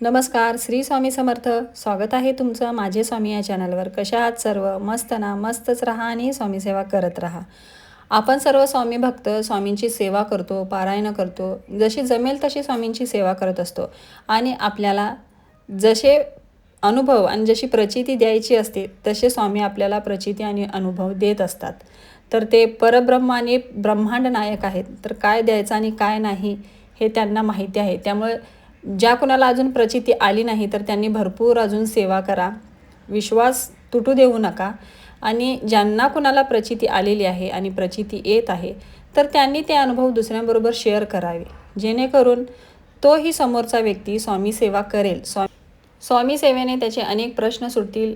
नमस्कार श्री स्वामी समर्थ. स्वागत आहे तुमचं माझे स्वामी या चॅनलवर. कशा आहात सर्व? मस्त ना? मस्तच राहा आणि स्वामी सेवा करत राहा. आपण सर्व स्वामी भक्त स्वामींची सेवा करतो पारायण करतो. जशी जमेल तशी स्वामींची सेवा करत असतो. आणि आपल्याला जसे अनुभव आणि जशी प्रचिती द्यायची असते तसे स्वामी आपल्याला प्रचिती आणि अनुभव देत असतात. तर ते परब्रह्म आणि ब्रह्मांड नायक आहेत. तर काय द्यायचं आणि काय नाही हे त्यांना माहिती आहे. त्यामुळे ज्या कुणाला अजून प्रचिती आली नाही तर त्यांनी भरपूर अजून सेवा करा. विश्वास तुटू देऊ नका. आणि ज्यांना कुणाला प्रचिती आलेली आहे आणि प्रचिती येत आहे तर त्यांनी ते अनुभव दुसऱ्यांबरोबर शेअर करावे. जेणेकरून तोही समोरचा व्यक्ती स्वामी सेवा करेल. स्वामी स्वामी सेवेने त्याचे अनेक प्रश्न सुटतील.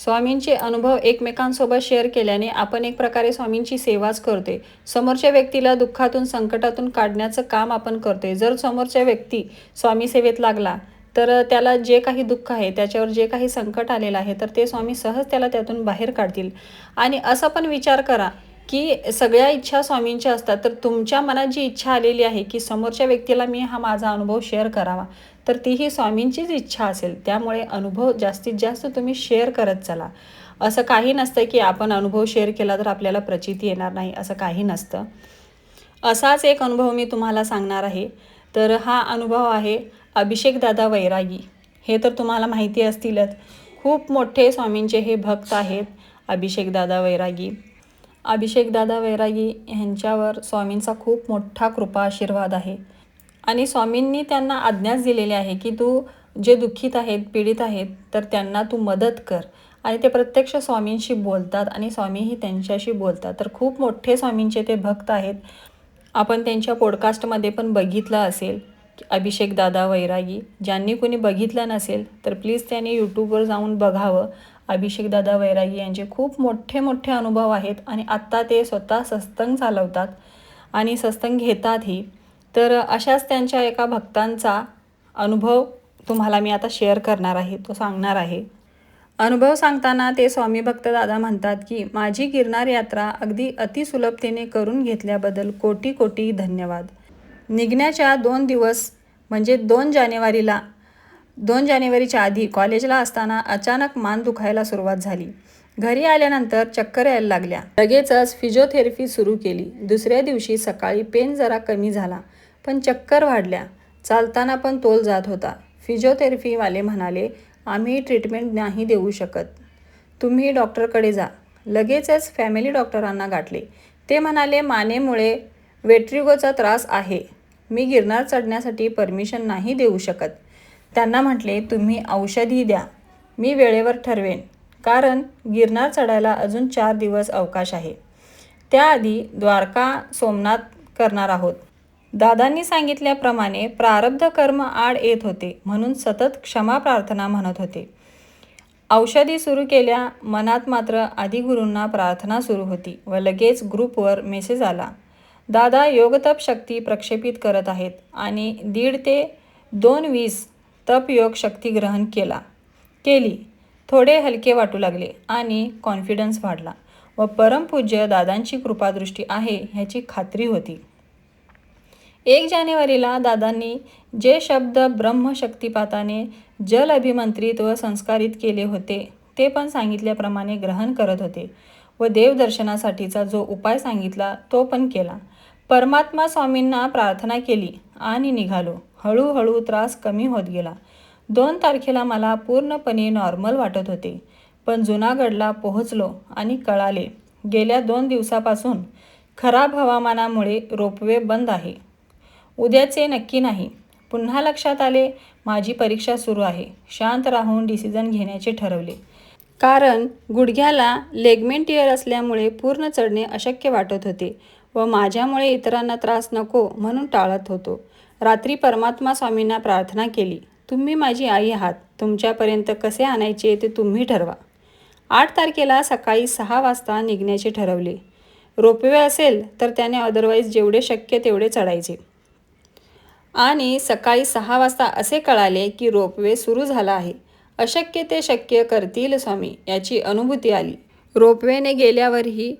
स्वामींचे अनुभव एकमेकांसोबत शेअर केल्याने आपण एक प्रकारे स्वामींची सेवाच करते समोरच्या व्यक्तीला दुःखातून संकटातून काढण्याचं काम आपण करतोय. जर समोरच्या व्यक्ती स्वामी सेवेत लागला तर त्याला जे काही दुःख आहे त्याच्यावर जे काही संकट आलेलं आहे तर ते स्वामी सहज त्याला त्यातून बाहेर काढतील. आणि असा पण विचार करा की सगळ्या इच्छा स्वामींच्या असतात तर तुमच्या मनात जी इच्छा आलेली आहे की समोरच्या व्यक्तीला मी हा माझा अनुभव शेअर करावा. तर तीही स्वामींचीच इच्छा असेल. त्यामुळे अनुभव जास्तीत जास्त तुम्ही शेअर करत चला. असं काही नसतं की आपण अनुभव शेअर केला तर आपल्याला प्रचिती येणार नाही असं काही नसतं. असाच एक अनुभव मी तुम्हाला सांगणार आहे. तर हा अनुभव आहे अभिषेक दादा वैरागी. हे तर तुम्हाला माहिती असतीलच. खूप मोठे स्वामींचे हे भक्त आहेत अभिषेक दादा वैरागी. अभिषेक दादा वैरागी ह्यांच्यावर स्वामींचा खूप मोठा कृपा आशीर्वाद आहे. आणि स्वामींनी त्यांना आज्ञाच दिलेली आहे की तू जे दुःखित आहेत पीडित आहेत तर त्यांना तू मदत कर. आणि ते प्रत्यक्ष स्वामींशी बोलतात आणि स्वामीही त्यांच्याशी बोलतात. तर खूप मोठे स्वामींचे ते भक्त आहेत. आपण त्यांच्या पॉडकास्टमध्ये पण बघितलं असेल अभिषेक दादा वैरागी. ज्यांनी कोणी बघितलं नसेल तर प्लीज त्यांनी यूट्यूबवर जाऊन बघावं. अभिषेक दादा वैरागी यांचे खूप मोठे मोठे अनुभव आहेत आणि आत्ता ते स्वतः सत्संग चालवतात. आणि सत्संग घेतातही. तर अशाच त्यांच्या एका भक्तांचा अनुभव तुम्हाला मी आता शेअर करणार आहे तो सांगणार आहे. अनुभव सांगताना ते स्वामी भक्त दादा म्हणतात की माझी गिरनार यात्रा अगदी अतिसुलभतेने करून घेतल्याबद्दल कोटी कोटी धन्यवाद. निघण्याच्या दोन दिवस म्हणजे दोन जानेवारीला दोन जानेवारीच्या आधी कॉलेजला असताना अचानक मान दुखायला सुरुवात झाली. घरी आल्यानंतर चक्कर यायला लागल्या. लगेचच फिजिओथेरपी सुरू केली. दुसऱ्या दिवशी सकाळी पेन जरा कमी झाला. पण चक्कर वाढल्या. चालताना पण तोल जात होता. फिजिओथेरपीवाले म्हणाले आम्ही ट्रीटमेंट नाही देऊ शकत. तुम्ही डॉक्टरकडे जा. लगेचच फॅमिली डॉक्टरांना गाठले. ते म्हणाले मानेमुळे वेट्रिगोचा त्रास आहे. मी गिरनार चढण्यासाठी परमिशन नाही देऊ शकत. त्यांना म्हटले तुम्ही औषधी द्या. मी वेळेवर ठरवेन. कारण गिरनार चढायला अजून चार दिवस अवकाश आहे. त्याआधी द्वारका सोमनाथ करणार आहोत. दादांनी सांगितल्याप्रमाणे प्रारब्ध कर्म आड येत होते म्हणून सतत क्षमा प्रार्थना म्हणत होते. औषधी सुरू केल्या मनात मात्र आदिगुरूंना प्रार्थना सुरू होती व लगेच ग्रुपवर मेसेज आला. दादा योगतप शक्ती प्रक्षेपित करत आहेत आणि दीड ते दोन वीस तप योग शक्ती ग्रहण केला. केली. थोडे हलके वाटू लागले आणि कॉन्फिडन्स वाढला व परमपूज्य दादांची कृपादृष्टी आहे ह्याची खात्री होती. एक जानेवारीला दादांनी जे शब्द ब्रह्मशक्तिपाताने जल अभिमंत्रित व संस्कारित केले होते ते पण सांगितल्याप्रमाणे ग्रहण करत होते व देवदर्शनासाठीचा जो उपाय सांगितला तो पण केला. परमात्मा स्वामींना प्रार्थना केली आणि निघालो. हळूहळू त्रास कमी होत गेला. दोन तारखेला मला पूर्णपणे नॉर्मल वाटत होते पण जुनागडला पोहोचलो आणि कळाले गेल्या दोन दिवसापासून खराब हवामानामुळे रोपवे बंद आहे. उद्याचे नक्की नाही. पुन्हा लक्षात आले माझी परीक्षा सुरू आहे. शांत राहून डिसिजन घेण्याचे ठरवले. कारण गुडघ्याला लेगमेंट इयर असल्यामुळे पूर्ण चढणे अशक्य वाटत होते व माझ्यामुळे इतरांना त्रास नको म्हणून टाळत होतो. रात्री परमात्मा स्वामींना प्रार्थना केली तुम्ही माझी आई आहात तुमच्यापर्यंत कसे आणायचे ते तुम्ही ठरवा. आठ तारखेला सकाळी सहा वाजता निघण्याचे ठरवले. रोपवे असेल तर त्याने अदरवाईज जेवढे शक्य तेवढे चढायचे. आणि सकाळी सहा वाजता असे कळाले की रोपवे सुरू झाला आहे. अशक्य ते शक्य करतील स्वामी याची अनुभूती आली. रोपवेने गेल्यावरही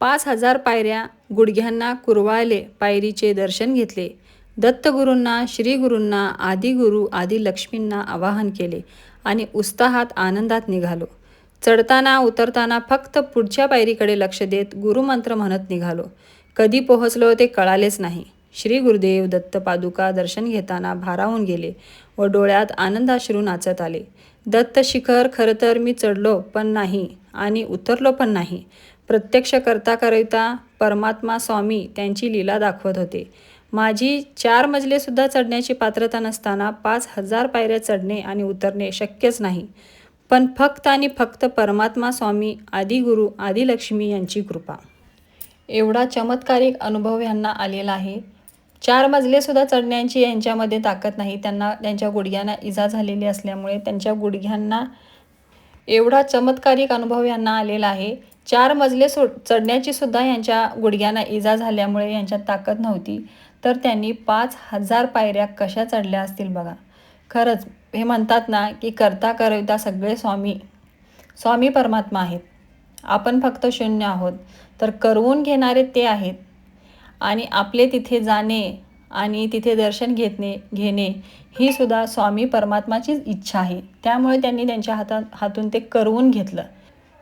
पाच हजार पायऱ्या गुडघ्यांना कुरवाळले पायरीचे दर्शन घेतले. दत्तगुरूंना श्रीगुरूंना आदिगुरू आदिलक्ष्मींना आवाहन केले आणि उत्साहात आनंदात निघालो. चढताना उतरताना फक्त पुढच्या पायरीकडे लक्ष देत गुरुमंत्र म्हणत निघालो. कधी पोहोचलो ते कळालेच नाही. श्री गुरुदेव दत्त पादुका दर्शन घेताना भारावून गेले व डोळ्यात आनंदाश्रू नाचत आले. दत्त शिखर खरं तर मी चढलो पण नाही आणि उतरलो पण नाही. प्रत्यक्ष करता करता परमात्मा स्वामी त्यांची लीला दाखवत होते. माझी चार मजलेसुद्धा चढण्याची पात्रता नसताना पाच हजार पायऱ्या चढणे आणि उतरणे शक्यच नाही. पण फक्त आणि फक्त परमात्मा स्वामी आदिगुरू आदिलक्ष्मी यांची कृपा. एवढा चमत्कारिक अनुभव यांना आलेला आहे. चार मजलेसुद्धा चढण्याची यांच्यामध्ये ताकद नाही. त्यांना त्यांच्या गुडघ्यांना इजा झालेली असल्यामुळे त्यांच्या गुडघ्यांना एवढा चमत्कारिक अनुभव यांना आलेला आहे. चार मजले सो चढण्याची सुद्धा यांच्या गुडघ्यांना इजा झाल्यामुळे यांच्यात ताकद नव्हती. तर त्यांनी पाच हजार पायऱ्या कशा चढल्या असतील बघा. खरंच हे म्हणतात ना की करता करविता सगळे स्वामी स्वामी परमात्मा आहेत. आपण फक्त शून्य आहोत. तर करवून घेणारे ते आहेत. आणि आपले तिथे जाणे आणि तिथे दर्शन घेतणे घेणे ही सुद्धा स्वामी परमात्माचीच इच्छा आहे. त्यामुळे त्यांनी त्यांच्या हातात हातून ते करवून घेतलं.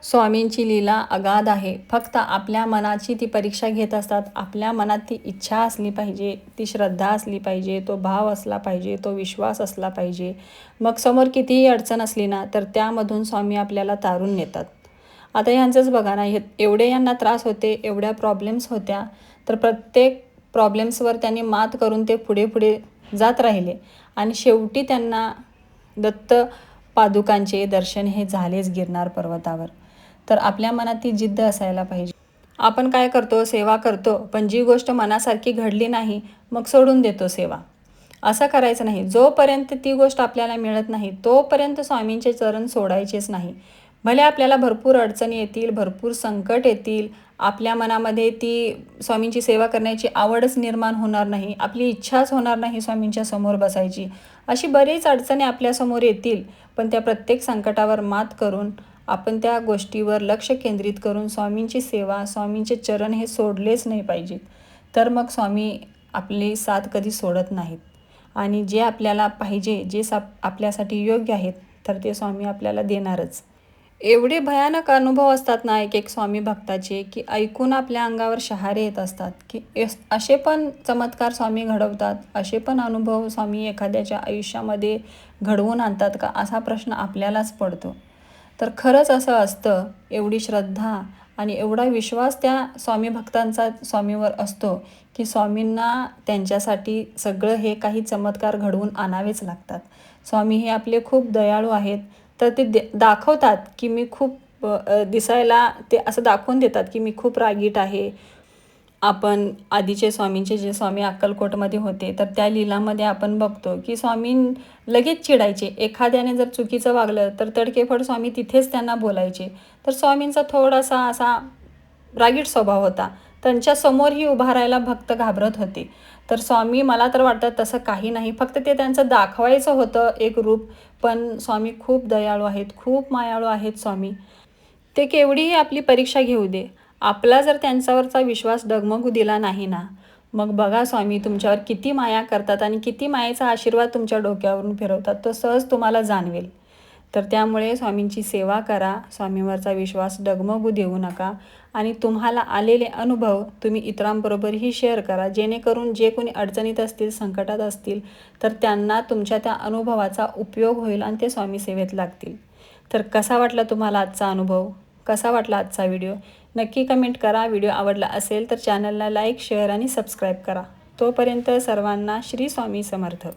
स्वामींची लीला अगाध आहे. फक्त आपल्या मनाची ती परीक्षा घेत असतात. आपल्या मनात ती इच्छा असली पाहिजे ती श्रद्धा असली पाहिजे तो भाव असला पाहिजे तो विश्वास असला पाहिजे. मग समोर कितीही अडचण असली ना तर त्यामधून स्वामी आपल्याला तारून नेतात. आता यांचंच बघा ना हे एवढे यांना त्रास होते एवढ्या प्रॉब्लेम्स होत्या तर प्रत्येक प्रॉब्लेम्सवर त्यांनी मात करून ते पुढे पुढे जात राहिले. आणि शेवटी त्यांना दत्त पादुकांचे दर्शन हे झालेच गिरनार पर्वतावर. तर आपल्या मनात ती जिद्द असायला पाहिजे. आपण काय करतो? सेवा करतो. पण जी गोष्ट मनासारखी घडली नाही मग सोडून देतो सेवा. असं करायचं नाही. जोपर्यंत ती गोष्ट आपल्याला मिळत नाही तोपर्यंत स्वामींचे चरण सोडायचेच नाही. भले आपल्याला भरपूर अडचणी येतील भरपूर संकट येतील आपल्या मनामध्ये ती स्वामींची सेवा करण्याची आवडच निर्माण होणार नाही आपली इच्छाच होणार नाही स्वामींच्या समोर बसायची. अशी बरीच अडचणी आपल्यासमोर येतील पण त्या प्रत्येक संकटावर मात करून आपण त्या गोष्टीवर लक्ष केंद्रित करून स्वामींची सेवा स्वामींचे चरण हे सोडलेच नाही पाहिजेत. तर मग स्वामी आपली साथ कधी सोडत नाहीत. आणि जे आपल्याला पाहिजे जे सा आपल्यासाठी योग्य आहेत तर ते स्वामी आपल्याला देणारच. एवढे भयानक अनुभव असतात ना एक एक स्वामी भक्ताचे की ऐकून आपल्या अंगावर शहारे येत असतात की असे पण चमत्कार स्वामी घडवतात असे पण अनुभव स्वामी एखाद्याच्या आयुष्यामध्ये घडवून आणतात का असा प्रश्न आपल्यालाच पडतो. तर खरंच असं असतं एवढी श्रद्धा आणि एवढा विश्वास त्या स्वामी भक्तांचा स्वामीवर असतो की स्वामींना त्यांच्यासाठी सगळं हे काही चमत्कार घडवून आणावेच लागतात. स्वामी हे आपले खूप दयाळू आहेत तर ते दे दाखवतात की मी खूप दिसायला ते असं दाखवून देतात की मी खूप रागीट आहे. आपण आधीचे स्वामींचे जे स्वामी अक्कलकोटमध्ये होते तर त्या लिलामध्ये आपण बघतो की स्वामी लगेच चिडायचे. एखाद्याने जर चुकीचं वागलं तर तडकेफड स्वामी तिथेच त्यांना बोलायचे. तर स्वामींचा थोडासा असा रागीट स्वभाव होता. त्यांच्या समोरही उभा राहायला भक्त घाबरत होते. तर स्वामी मला तर वाटतं तसं काही नाही. फक्त ते त्यांचं दाखवायचं होतं एक रूप. पण स्वामी खूप दयाळू आहेत. खूप मायाळू आहेत स्वामी. ते केवढीही आपली परीक्षा घेऊ दे. आपला जर त्यांच्यावरचा विश्वास डगमगू दिला नाही ना मग बघा स्वामी तुमच्यावर किती माया करतात आणि किती मायेचा आशीर्वाद तुमच्या डोक्यावरून फिरवतात. तो सहज तुम्हाला जाणवेल. तर त्यामुळे स्वामींची सेवा करा. स्वामींवरचा विश्वास डगमगू देऊ नका. आणि तुम्हाला आलेले अनुभव तुम्ही इतरांबरोबरही शेअर करा. जेणेकरून जे कोणी अडचणीत असतील संकटात असतील तर त्यांना तुमच्या त्या अनुभवाचा उपयोग होईल आणि ते स्वामी सेवेत लागतील. तर कसा वाटला तुम्हाला आजचा अनुभव? कसा वाटला आजचा व्हिडिओ नक्की कमेंट करा. व्हिडिओ आवडला असेल तर चॅनलला लाईक शेअर आणि सबस्क्राईब करा. तोपर्यंत सर्वांना श्री स्वामी समर्थ.